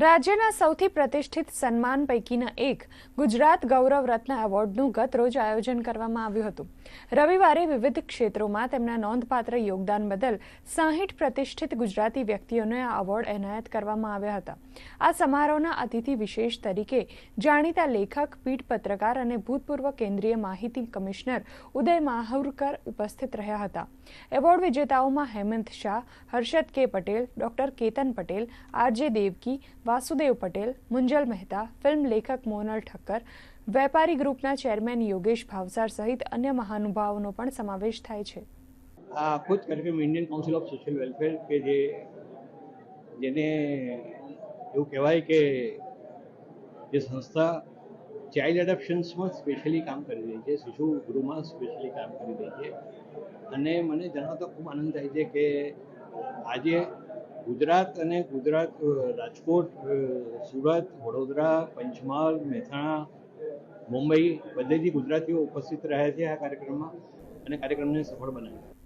રાજ્યના સૌથી પ્રતિષ્ઠિત સન્માન પૈકીના એક ગુજરાત ગૌરવ રત્ન એવોર્ડનું ગત રોજ આયોજન કરવામાં આવ્યું હતું. રવિવારે વિવિધ ક્ષેત્રોમાં તેમના નોંધપાત્ર યોગદાન બદલ સાહીઠ પ્રતિષ્ઠિત ગુજરાતી વ્યક્તિઓને આ એવોર્ડ એનાયત કરવામાં આવ્યા હતા. આ સમારોહના અતિથિ વિશેષ તરીકે જાણીતા લેખક પીઠ પત્રકાર અને ભૂતપૂર્વ કેન્દ્રીય માહિતી કમિશનર ઉદય માહુરકર ઉપસ્થિત રહ્યા હતા. Award વિજેતાઓમાં Hemant Shah, Harshad K Patel, doctor Ketan Patel RJ Devki Vasudev Patel, Munjal Mehta, film લેખક મોનલ ઠક્કર, વેપારી ગ્રુપના ચેરમેન યોગેશ ભાવસાર સહિત અન્ય મહાનુભાવોનો પણ સમાવેશ થાય છે. આ ખુદ કાર્યક્રમ Indian council of social welfare કે જે જેને એવું કહેવાય કે જે સંસ્થા ચાઇલ્ડ એડપ્શન્સમાં સ્પેશિયલી કામ કરી રહી છે, શિશુ ગૃહમાં સ્પેશિયલી કામ કરી રહી છે. અને મને જણાવતો ખૂબ આનંદ થાય છે કે આજે ગુજરાત અને ગુજરાત રાજકોટ સુરત, વડોદરા, પંચમહાલ, મહેસાણા, મુંબઈ બધેથી ગુજરાતીઓ ઉપસ્થિત રહ્યા છે આ કાર્યક્રમમાં અને કાર્યક્રમને સફળ બનાવ્યો.